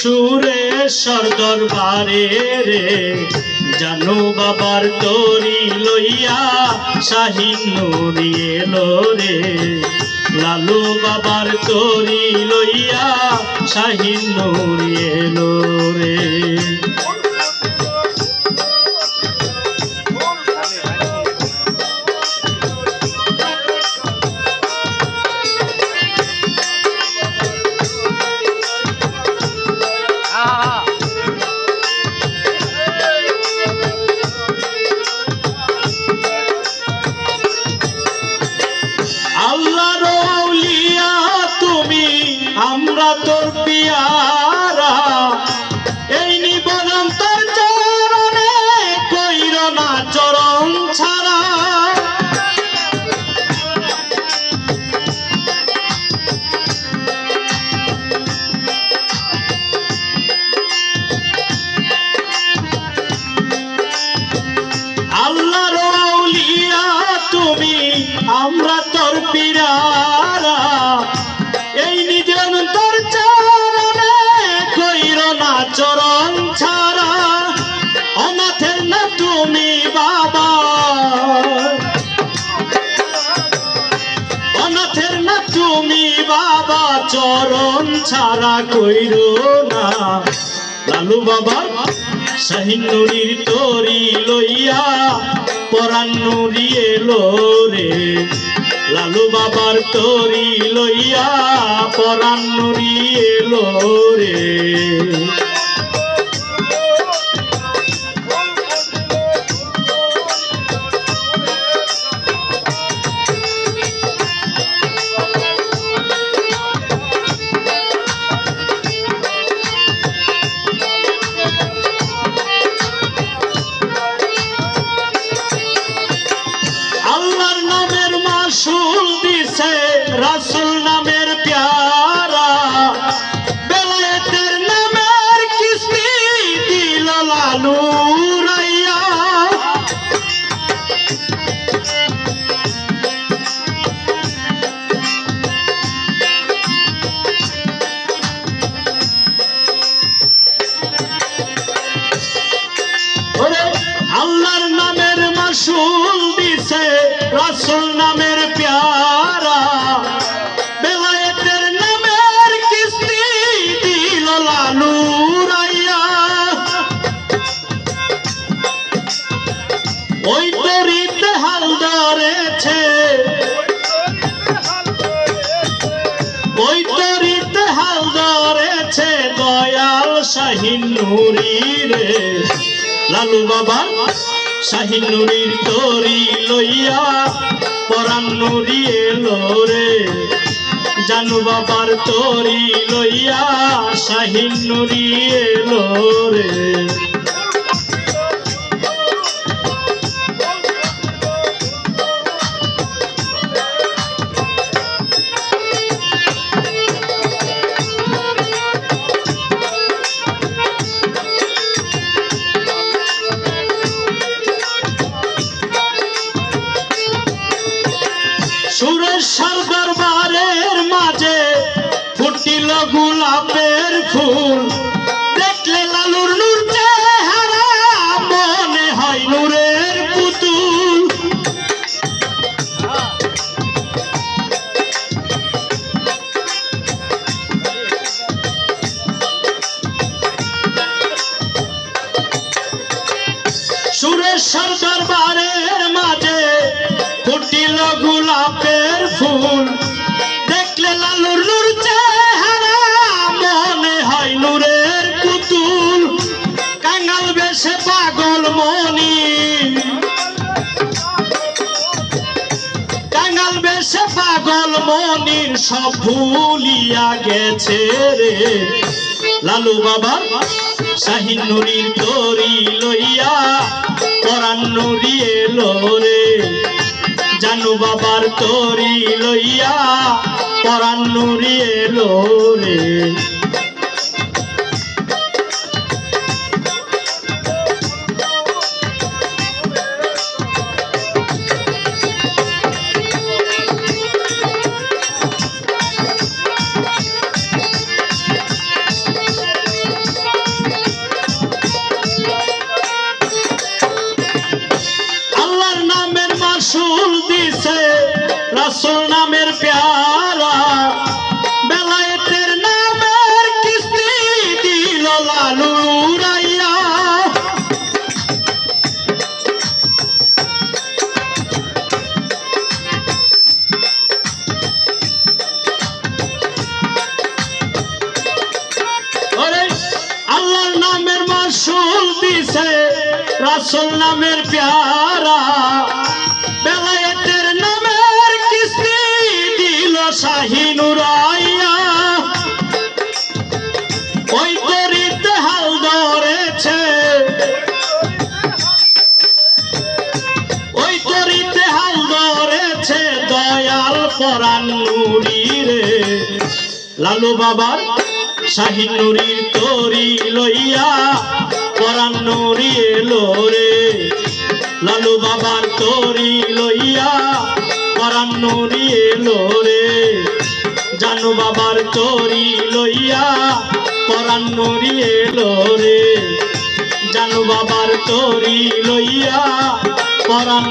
সুরেশ্বর দরবারে রে। জানু বাবার তরি লইয়া শাহিন নুরি এলো রে। লালু বাবার তরি লইয়া শাহিন নুরি এলো রে। তুমি বাবা চরণ ছাড়া কইর না। লালু বাবা শাহিন নুরির তরি লইয়া পরাণ নুরি এলো রে। লালু বাবার তরি লইয়া পরাণ নুরি এলো রে। ওই তরিতে হাল ধরেছে ওই তরিতে হাল ধরেছে দয়াল শাহিন নুরি রে লালু বাবা শাহিন নুরির তরি লইয়া পরাণ নুরি এলো রে। জানু বাবার তরি লইয়া শাহিন নুরি এলো সুরেশ্বর দরবারের মাঝে ফুটিল গোলাপের ফুল। দেখলে লালুর নূর চেহারা, মনে হয় নূরের পুতুল। সুরেশ্বর দরবারের মাঝে ফুটিল গোলাপের ফুল। দেখলে লালুর নূর চেহারা, মনে হয় নূরের পুতুল। কাঙ্গাল বেশে পাগল মনি। কাঙ্গাল বেশে পাগল মনির সব ভুলিয়া গেছে রে। লালু বাবা, শাহিন নুরির তরি লইয়া, পরাণ নুরি এলো রে। জানু বাবার তরি লইয়া পরাণ নুরিয়ে এলো রে। রাসূল নামের প্যারা, বেলায়েতের নামের কিস্তি দিল শাহিনুর আইয়া ওই তরিতে হাল ধরেছে। ওই তরিতে দয়াল পরাণ নুরি রে লালু বাবার শাহিন নুরির তরি লইয়া পরাণ নুরি এলো রে। লালু বাবার লইয়া পরাণ নুরি এলো রে। জানু বাবার তরি লইয়া পরাণ নুরি এলো রে। জানু বাবার তরি লইয়া পরাণ